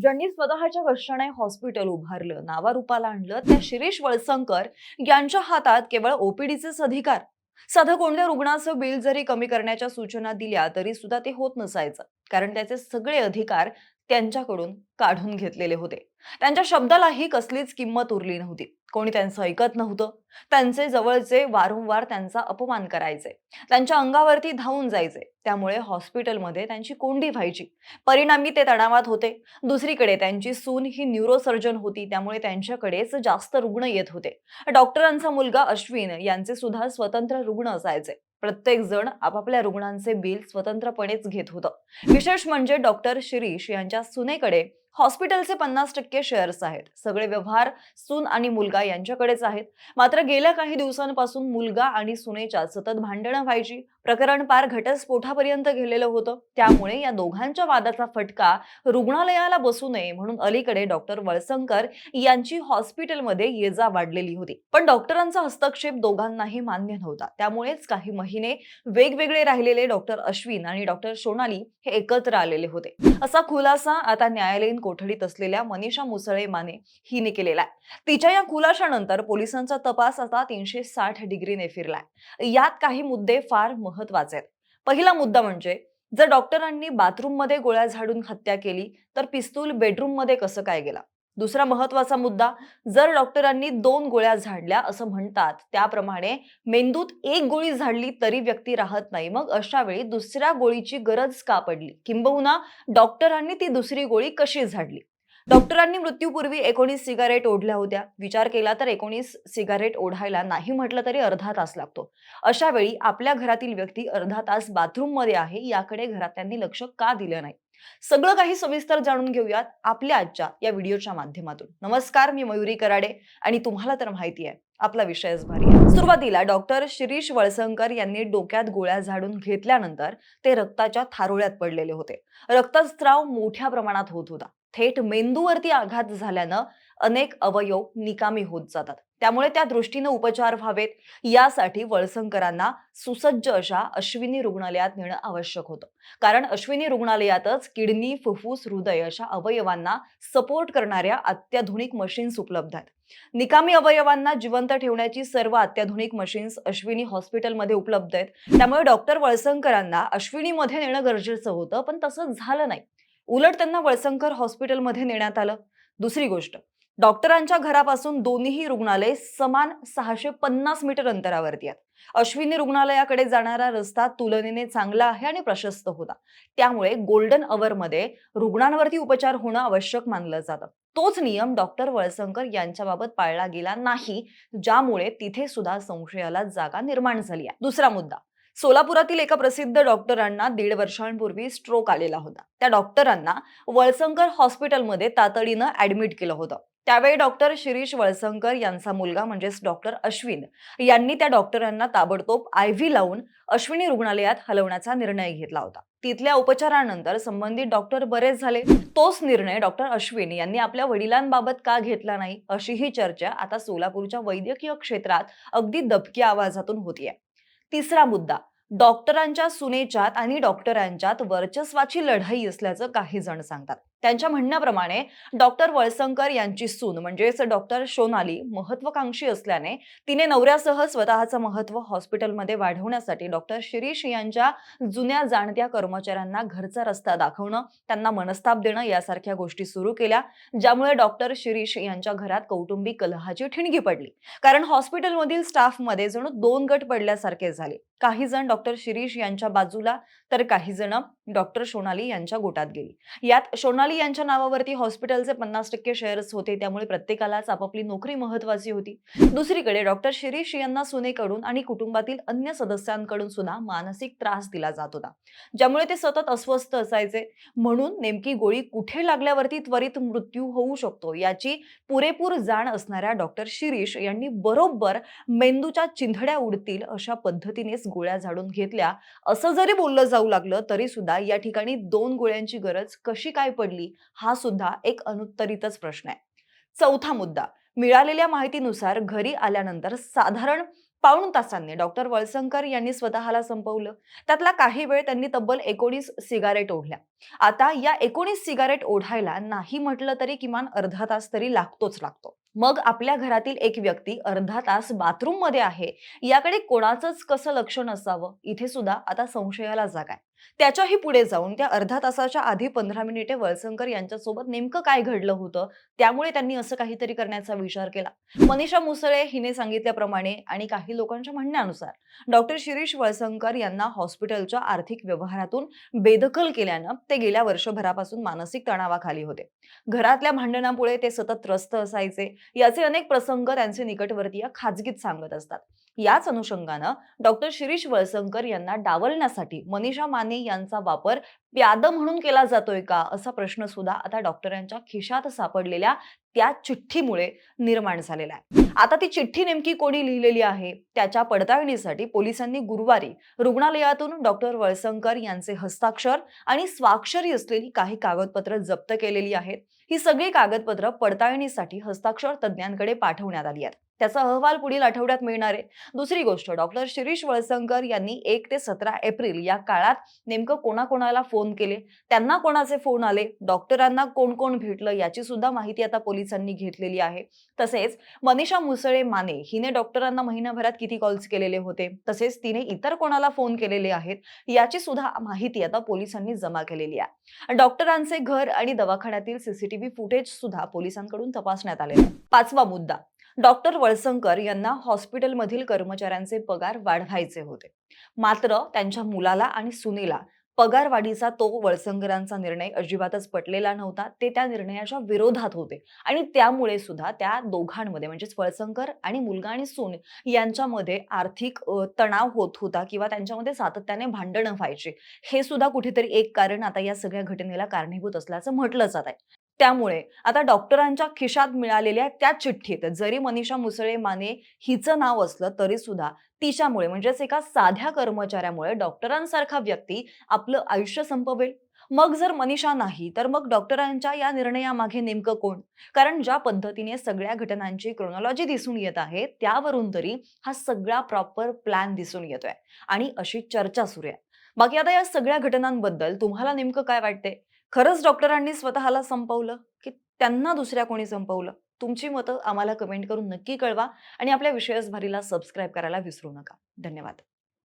ज्यांनी स्वतःच्या कष्टाने हॉस्पिटल उभारलं नावारूपाला आणलं त्या शिरीष वळसंकर यांच्या हातात केवळ ओपीडीचेच अधिकार. साधं कोणत्या रुग्णाचं बिल जरी कमी करण्याच्या सूचना दिल्या तरी सुद्धा ते होत नसायचं. कारण त्याचे सगळे अधिकार त्यांच्याकडून काढून घेतलेले होते. त्यांच्या शब्दालाही कसलीच किंमत उरली नव्हती. कोणी त्यांचं ऐकत नव्हतं. त्यांचे जवळचे वारंवार त्यांचा अपमान करायचे. त्यांच्या अंगावरती धावून जायचे. त्यामुळे हॉस्पिटलमध्ये त्यांची कोंडी व्हायची. परिणामी ते तणावात होते. दुसरीकडे त्यांची सून ही न्यूरोसर्जन होती. त्यामुळे त्यांच्याकडेच जास्त रुग्ण येत होते. डॉक्टरांचा मुलगा अश्विन यांचे सुद्धा स्वतंत्र रुग्ण असायचे. प्रत्येक जण आपापल्या रुग्णांचे बिल स्वतंत्रपणेच घेत होतं. विशेष म्हणजे डॉक्टर शिरीष यांच्या सुनेकडे हॉस्पिटलचे पन्नास टक्के शेअर्स आहेत. सगळे व्यवहार सून आणि मुलगा यांच्याकडेच आहेत. मात्र गेल्या काही दिवसांपासून मुलगा आणि सुनेच्या सतत भांडणं व्हायची प्रकरण पार घटस्फोटापर्यंत गेलेलं होतं. त्यामुळे या दोघांच्या वादाचा फटका रुग्णालयाला बसू नये म्हणून अलीकडे डॉक्टर वळसंकर यांची हॉस्पिटलमध्ये ये जा वाढलेली होती. पण डॉक्टरांचा हस्तक्षेप दोघांनाही मान्य नव्हता. त्यामुळेच काही महिने वेगवेगळे राहिलेले डॉक्टर अश्विन आणि डॉक्टर सोनाली हे एकत्र आलेले होते. असा खुलासा आता न्यायालयीन कोठडीत असलेल्या मनीषा मुसळे माने हिने केलेला आहे. तिच्या या खुलाशानंतर पोलिसांचा तपास आता तीनशे साठ डिग्रीने फिरलाय. यात काही मुद्दे फार महत्त्वाचे आहेत. पहिला मुद्दा म्हणजे जर डॉक्टरांनी बाथरूममध्ये गोळ्या झाडून हत्या केली तर पिस्तूल बेडरूममध्ये कसं काय गेला? दुसरा महत्त्वाचा मुद्दा जर डॉक्टरांनी दोन गोळ्या झाडल्या असं म्हणतात त्याप्रमाणे मेंदूत एक गोळी झाडली तरी व्यक्ती राहत नाही. मग अशा वेळी दुसऱ्या गोळीची गरज का पडली? किंबहुना डॉक्टरांनी ती दुसरी गोळी कशी झाडली? डॉक्टरांनी मृत्यूपूर्वी एकोणीस सिगारेट ओढल्या होत्या. विचार केला तर एकोणीस सिगारेट ओढायला नाही म्हटलं तरी अर्धा तास लागतो. अशा वेळी आपल्या घरातील व्यक्ती अर्धा तास बाथरूममध्ये आहे याकडे घरातल्यांनी लक्ष का दिलं नाही? सगळं काही सविस्तर जाणून घेऊयात आपल्या आजच्या या व्हिडिओच्या माध्यमातून. नमस्कार मी मयुरी कराडे आणि तुम्हाला तर माहिती आहे आपला विषयच भारी आहे. सुरुवातीला डॉक्टर शिरीष वळसंकर यांनी डोक्यात गोळ्या झाडून घेतल्यानंतर ते रक्ताच्या थारोळ्यात पडलेले होते. रक्तस्त्राव मोठ्या प्रमाणात होत होता. थेट मेंदूवरती आघात झाल्यानं अनेक अवयव निकामी होत जातात. त्यामुळे त्या दृष्टीनं उपचार व्हावेत. यासाठी वळसंकरांना सुसज्ज अशा अश्विनी रुग्णालयात नेणं आवश्यक होतं. कारण अश्विनी रुग्णालयातच किडनी फुफ्फुस हृदय अशा अवयवांना सपोर्ट करणाऱ्या अत्याधुनिक मशीन्स उपलब्ध आहेत. निकामी अवयवांना जिवंत ठेवण्याची सर्व अत्याधुनिक मशीन्स अश्विनी हॉस्पिटलमध्ये उपलब्ध आहेत. त्यामुळे डॉक्टर वळसंकरांना अश्विनीमध्ये नेणं गरजेचं होतं पण तसं झालं नाही. उलट त्यांना वळसंकर हॉस्पिटलमध्ये नेण्यात आलं. दुसरी गोष्ट डॉक्टरांच्या घरापासून दोन्हीही रुग्णालय समान सहाशे पन्नास मीटर अंतरावरती आहेत. अश्विनी रुग्णालयाकडे जाणारा रस्ता तुलनेने चांगला आहे आणि प्रशस्त होता. त्यामुळे गोल्डन अवरमध्ये रुग्णांवरती उपचार होणं आवश्यक मानलं जातं. तोच नियम डॉक्टर वळसंकर यांच्याबाबत पाळला गेला नाही ज्यामुळे तिथे सुद्धा संशयाला जागा निर्माण झाली आहे. दुसरा मुद्दा सोलापुरातील एका प्रसिद्ध डॉक्टरांना दीड वर्षांपूर्वी स्ट्रोक आलेला होता. त्या डॉक्टरांना वळसंकर हॉस्पिटलमध्ये तातडीनं ऍडमिट केलं होतं. त्यावेळी डॉक्टर शिरीष वळसंकर यांचा मुलगा म्हणजेच डॉक्टर अश्विन यांनी त्या डॉक्टरांना ताबडतोब आय व्ही लावून अश्विनी रुग्णालयात हलवण्याचा निर्णय घेतला होता. तिथल्या उपचारानंतर संबंधित डॉक्टर बरेच झाले. तोच निर्णय डॉक्टर अश्विन यांनी आपल्या वडिलांबाबत का घेतला नाही अशी ही चर्चा आता सोलापूरच्या वैद्यकीय क्षेत्रात अगदी दबक्या आवाजातून होतीये. तिसरा मुद्दा डॉक्टरांच्या सुनेच्यात आणि डॉक्टरांच्यात वर्चस्वाची लढाई असल्याचं काही जण सांगतात. त्यांच्या म्हणण्याप्रमाणे डॉक्टर वळसंकर यांची सून म्हणजेच डॉक्टर शोनाली महत्वाकांक्षी असल्याने तिने नवऱ्यासह स्वतःचं महत्त्व हॉस्पिटलमध्ये वाढवण्यासाठी डॉक्टर शिरीष यांच्या जुन्या जाणत्या कर्मचाऱ्यांना घरचा रस्ता दाखवणं त्यांना मनस्ताप देणं यासारख्या गोष्टी सुरू केल्या ज्यामुळे डॉक्टर शिरीष यांच्या घरात कौटुंबिक कलहाची ठिणगी पडली. कारण हॉस्पिटलमधील स्टाफमध्ये जणू दोन गट पडल्यासारखे झाले. काही जण डॉक्टर शिरीष यांच्या बाजूला तर काही जण डॉक्टर सोनाली यांच्या गोटात गेली. यात सोनाली यांच्या नावावरती हॉस्पिटलचे पन्नास टक्के शेअर्स होते त्यामुळे प्रत्येकालाच आपापली नोकरी महत्वाची होती. दुसरीकडे डॉक्टर शिरीष यांना सुनेकडून आणि कुटुंबातील अन्य सदस्यांकडून सुद्धा मानसिक त्रास दिला जात होता. ज्यामुळे ते सतत अस्वस्थ असायचे. म्हणून नेमकी गोळी कुठे लागल्यावरती त्वरित मृत्यू होऊ शकतो याची पुरेपूर जाण असणाऱ्या डॉक्टर शिरीष यांनी बरोबर मेंदूच्या चिंधड्या उडतील अशा पद्धतीनेच गोळ्या झाडून घेतल्या. असं जरी बोललं जाऊ लागलं तरी सुद्धा या ठिकाणी दोन गोळ्यांची गरज कशी काय पडली हा सुद्धा एक अनुत्तरितच प्रश्न आहे. चौथा मुद्दा मिळालेल्या माहितीनुसार घरी आल्यानंतर साधारण पाऊण तासांनी डॉक्टर वळसंकर यांनी स्वतःला संपवलं. त्यातला काही वेळ त्यांनी तब्बल एकोणीस सिगारेट ओढल्या. आता या एकोणीस सिगारेट ओढायला नाही म्हटलं तरी किमान अर्धा तास तरी लागतोच लागतो. मग आपल्या घरातील एक व्यक्ती अर्धा तास बाथरूममध्ये आहे याकडे कोणाचंच कसं लक्ष नसावं इथे सुद्धा आता संशयाला जागा आहे. त्याच्याही पुढे जाऊन त्या अर्धा तासाच्या आधी पंधरा मिनिटे वळसंकर यांच्यासोबत नेमकं काय घडलं होतं त्यामुळे त्यांनी असं काहीतरी करण्याचा विचार केला. मनीषा मुसळे हिने सांगितल्याप्रमाणे आणि काही लोकांच्या म्हणण्यानुसार डॉक्टर शिरीष वळसंकर यांना हॉस्पिटलच्या आर्थिक व्यवहारातून बेदखल केल्यानं ते गेल्या वर्षभरापासून मानसिक तणावाखाली होते. घरातल्या भांडणामुळे ते सतत त्रस्त असायचे याचे अनेक प्रसंग त्यांचे निकटवर्तीय खाजगीत सांगत असतात. याच अनुषंगानं डॉक्टर शिरीष वळसंकर यांना डावलण्यासाठी मनीषा माने यांचा वापर प्याद म्हणून केला जातोय का? असा प्रश्न सुद्धा आता डॉक्टरांच्या खिशात सापडलेल्या त्या चिठ्ठीमुळे निर्माण झालेला आहे. आता ती चिठ्ठी नेमकी कोणी लिहिलेली आहे? त्याच्या पडताळणीसाठी पोलिसांनी गुरुवारी रुग्णालयातून डॉक्टर वळसंकर यांचे हस्ताक्षर आणि स्वाक्षरी असलेली काही कागदपत्र जप्त केलेली आहेत. ही सगळी कागदपत्र पडताळणीसाठी हस्ताक्षर तज्ज्ञांकडे पाठवण्यात आली आहेत. त्याचा अहवाल पुढील आठवड्यात मिळणार आहे. दुसरी गोष्ट डॉक्टर शिरीष वळसंकर यांनी एक ते सतरा एप्रिल या काळात नेमकं कोणाकोणाला फोन फोन केले. त्यांना कोणाचे फोन आले? डॉक्टरांना कोण कोण भेटलं? याची सुद्धा माहिती आता पोलिसांनी घेतलेली आहे. तसेच मनीषा मुसळे माने हिने डॉक्टरांना महिनाभरात किती कॉल्स केलेले होते? तसेच तिने इतर कोणाला फोन केलेले आहेत? याची सुद्धा माहिती आता पोलिसांनी जमा केलेली आहे. डॉक्टरांचे घर आणि दवाखान्यातील सीसीटीव्ही फुटेज सुद्धा पोलिसांकडून तपासण्यात आले पाचवा मुद्दा. डॉक्टर वळसंकर यांना हॉस्पिटलमधील कर्मचाऱ्यांचे पगार वाढवायचे होते. मात्र त्यांच्या मुलाला आणि सुनेला पगारवाढीचा तो वळसंकरांचा निर्णय अजिबातच पटलेला नव्हता. ते त्या निर्णयाच्या विरोधात होते. आणि त्यामुळे सुद्धा त्या दोघांमध्ये म्हणजेच वळसंकर आणि मुलगा आणि सून यांच्यामध्ये आर्थिक तणाव होत होता किंवा त्यांच्यामध्ये सातत्याने भांडणं व्हायची. हे सुद्धा कुठेतरी एक कारण आता या सगळ्या घटनेला कारणीभूत असल्याचं म्हटलं जात आहे. त्यामुळे आता डॉक्टरांच्या खिशात मिळालेल्या त्या चिठ्ठीत जरी मनीषा मुसळे माने हिचं नाव असलं तरी सुद्धा तिच्यामुळे म्हणजेच एका साध्या कर्मचाऱ्यामुळे डॉक्टरांसारखा व्यक्ती आपलं आयुष्य संपवेल. मग जर मनीषा नाही तर मग डॉक्टरांच्या या निर्णयामागे नेमकं कोण? कारण ज्या पद्धतीने सगळ्या घटनांची क्रोनॉलॉजी दिसून येत आहे त्यावरून तरी हा सगळा प्रॉपर प्लॅन दिसून येतोय. आणि अशी चर्चा सुरू आहे. बाकी आता या सगळ्या घटनांबद्दल तुम्हाला नेमकं काय वाटतंय? खरंच डॉक्टरांनी स्वतःला संपवलं की त्यांना दुसऱ्या कोणी संपवलं? तुमची मतं आम्हाला कमेंट करून नक्की कळवा आणि आपल्या विषयच भरीला सबस्क्राईब करायला विसरू नका. धन्यवाद.